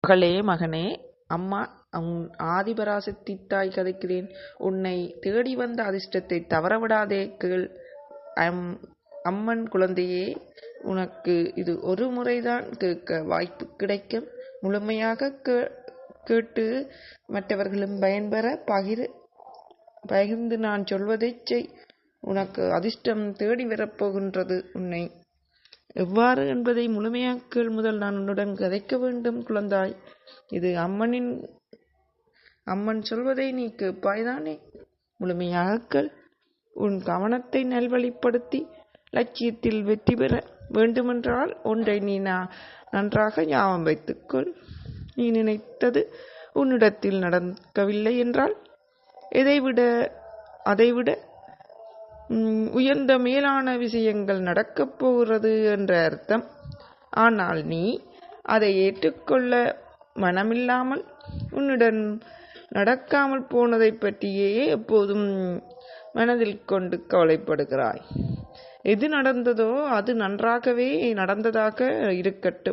மகளே மகனே அம்மா உன் ஆதிபராசக்தி தாய் கதைக்கிறேன். உன்னை தேடி வந்த அதிர்ஷ்டத்தை தவறவிடாதே கேள். அம் அம்மன் குழந்தையே உனக்கு இது ஒரு முறைதான் கேட்க வாய்ப்பு கிடைக்கும். முழுமையாக கே- கேட்டு மற்றவர்களும் பயன்பெற பகிர் பகிர்ந்து நான் சொல்வதைச் செய். உனக்கு அதிர்ஷ்டம் தேடி வரப்போகின்றது உன்னை எவ்வாறு என்பதை முழுமையாக கேள் முதல் நான் உன்னுடன் கதைக்க வேண்டும் குழந்தாய். இது அம்மனின் அம்மன் சொல்வதை நீ கேட்பாய்தானே? முழுமையாக கேள் உன் கவனத்தை நல்வழிப்படுத்தி லட்சியத்தில் வெற்றி பெற வேண்டுமென்றால் ஒன்றை நீ நான் நன்றாக ஞாபகம் வைத்துக்கொள். நீ நினைத்தது உன்னிடத்தில் நடக்கவில்லை என்றால் எதைவிட அதைவிட உயர்ந்த மேலான விஷயங்கள் நடக்கப் போகிறது என்ற அர்த்தம். ஆனால் நீ அதை ஏற்றுக்கொள்ள மனமில்லாமல் உன்னுடன் நடக்காமல் போனதைப் பற்றியே எப்போதும் மனதில் கொண்டு கவலைப்படுகிறாய். எது நடந்ததோ அது நன்றாகவே நடந்ததாக இருக்கட்டும்.